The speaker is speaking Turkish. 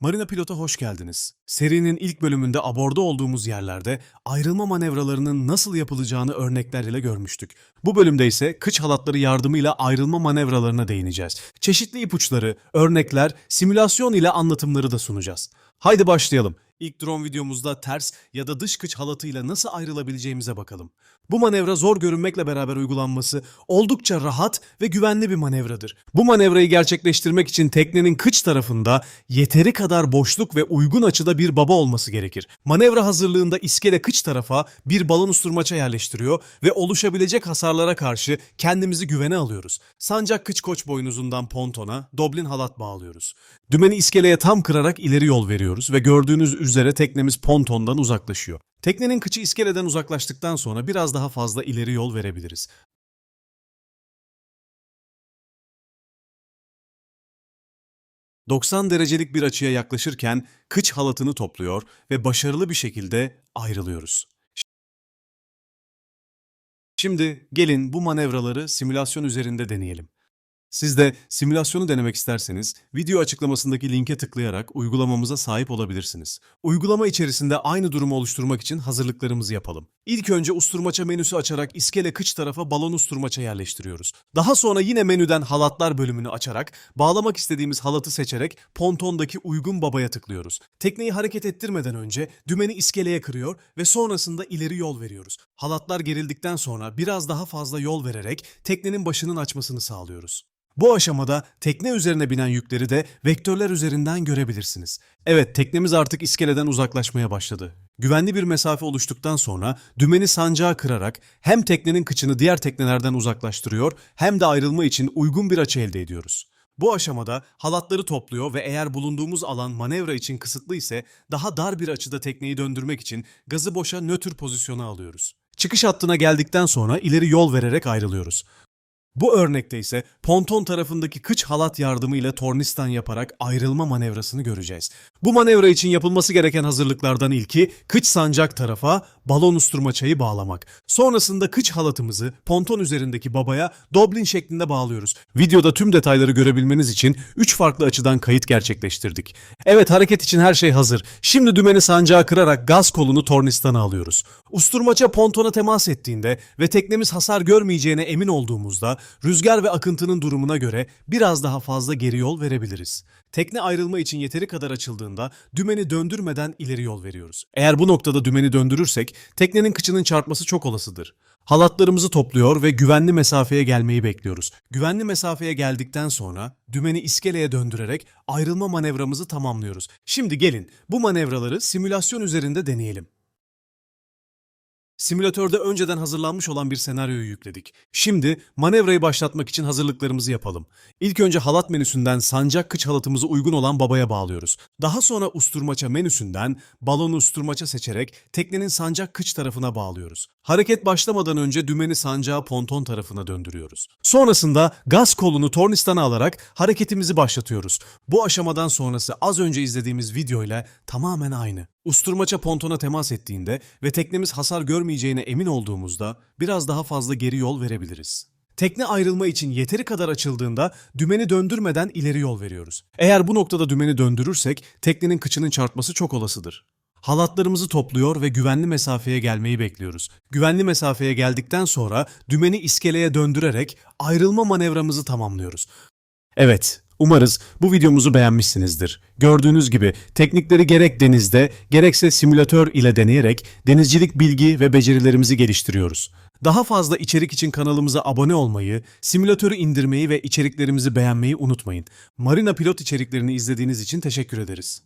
Marina Pilot'a hoş geldiniz. Serinin ilk bölümünde aborda olduğumuz yerlerde ayrılma manevralarının nasıl yapılacağını örnekler ile görmüştük. Bu bölümde ise kıç halatları yardımıyla ayrılma manevralarına değineceğiz. Çeşitli ipuçları, örnekler, simülasyon ile anlatımları da sunacağız. Haydi başlayalım. İlk drone videomuzda ters ya da dış kıç halatıyla nasıl ayrılabileceğimize bakalım. Bu manevra zor görünmekle beraber uygulanması oldukça rahat ve güvenli bir manevradır. Bu manevrayı gerçekleştirmek için teknenin kıç tarafında yeteri kadar boşluk ve uygun açıda bir baba olması gerekir. Manevra hazırlığında iskele kıç tarafa bir balon usturmaça yerleştiriyor ve oluşabilecek hasarlara karşı kendimizi güvene alıyoruz. Sancak kıç koç boynuzundan pontona Doblin halat bağlıyoruz. Dümeni iskeleye tam kırarak ileri yol veriyoruz ve gördüğünüz üzere teknemiz pontondan uzaklaşıyor. Teknenin kıçı iskeleden uzaklaştıktan sonra biraz daha fazla ileri yol verebiliriz. ...90 derecelik bir açıya yaklaşırken kıç halatını topluyor ve başarılı bir şekilde ayrılıyoruz. Şimdi gelin bu manevraları simülasyon üzerinde deneyelim. Siz de simülasyonu denemek isterseniz video açıklamasındaki linke tıklayarak uygulamamıza sahip olabilirsiniz. Uygulama içerisinde aynı durumu oluşturmak için hazırlıklarımızı yapalım. İlk önce usturmaça menüsü açarak iskele kıç tarafa balon usturmaça yerleştiriyoruz. Daha sonra yine menüden halatlar bölümünü açarak bağlamak istediğimiz halatı seçerek pontondaki uygun babaya tıklıyoruz. Tekneyi hareket ettirmeden önce dümeni iskeleye kırıyor ve sonrasında ileri yol veriyoruz. Halatlar gerildikten sonra biraz daha fazla yol vererek teknenin başının açmasını sağlıyoruz. Bu aşamada tekne üzerine binen yükleri de vektörler üzerinden görebilirsiniz. Evet teknemiz artık iskeleden uzaklaşmaya başladı. Güvenli bir mesafe oluştuktan sonra dümeni sancağa kırarak hem teknenin kıçını diğer teknelerden uzaklaştırıyor hem de ayrılma için uygun bir açı elde ediyoruz. Bu aşamada halatları topluyor ve eğer bulunduğumuz alan manevra için kısıtlı ise daha dar bir açıda tekneyi döndürmek için gazı boşa nötr pozisyona alıyoruz. Çıkış hattına geldikten sonra ileri yol vererek ayrılıyoruz. Bu örnekte ise ponton tarafındaki kıç halat yardımıyla tornistan yaparak ayrılma manevrasını göreceğiz. Bu manevra için yapılması gereken hazırlıklardan ilki kıç sancak tarafa balon usturmaçayı bağlamak. Sonrasında kıç halatımızı ponton üzerindeki babaya doblin şeklinde bağlıyoruz. Videoda tüm detayları görebilmeniz için 3 farklı açıdan kayıt gerçekleştirdik. Evet hareket için her şey hazır. Şimdi dümeni sancağa kırarak gaz kolunu tornistana alıyoruz. Usturmaça pontona temas ettiğinde ve teknemiz hasar görmeyeceğine emin olduğumuzda rüzgar ve akıntının durumuna göre biraz daha fazla geri yol verebiliriz. Tekne ayrılma için yeteri kadar açıldığında dümeni döndürmeden ileri yol veriyoruz. Eğer bu noktada dümeni döndürürsek teknenin kıçının çarpması çok olasıdır. Halatlarımızı topluyor ve güvenli mesafeye gelmeyi bekliyoruz. Güvenli mesafeye geldikten sonra dümeni iskeleye döndürerek ayrılma manevramızı tamamlıyoruz. Şimdi gelin bu manevraları simülasyon üzerinde deneyelim. Simülatörde önceden hazırlanmış olan bir senaryoyu yükledik. Şimdi manevrayı başlatmak için hazırlıklarımızı yapalım. İlk önce halat menüsünden sancak kıç halatımızı uygun olan babaya bağlıyoruz. Daha sonra usturmaça menüsünden balonu usturmaça seçerek teknenin sancak kıç tarafına bağlıyoruz. Hareket başlamadan önce dümeni sancağı ponton tarafına döndürüyoruz. Sonrasında gaz kolunu tornistana alarak hareketimizi başlatıyoruz. Bu aşamadan sonrası az önce izlediğimiz video ile tamamen aynı. Usturmaça pontona temas ettiğinde ve teknemiz hasar görmeyeceğine emin olduğumuzda biraz daha fazla geri yol verebiliriz. Tekne ayrılma için yeteri kadar açıldığında dümeni döndürmeden ileri yol veriyoruz. Eğer bu noktada dümeni döndürürsek teknenin kıçının çarpması çok olasıdır. Halatlarımızı topluyor ve güvenli mesafeye gelmeyi bekliyoruz. Güvenli mesafeye geldikten sonra dümeni iskeleye döndürerek ayrılma manevramızı tamamlıyoruz. Evet, umarız bu videomuzu beğenmişsinizdir. Gördüğünüz gibi teknikleri gerek denizde gerekse simülatör ile deneyerek denizcilik bilgi ve becerilerimizi geliştiriyoruz. Daha fazla içerik için kanalımıza abone olmayı, simülatörü indirmeyi ve içeriklerimizi beğenmeyi unutmayın. Marina Pilot içeriklerini izlediğiniz için teşekkür ederiz.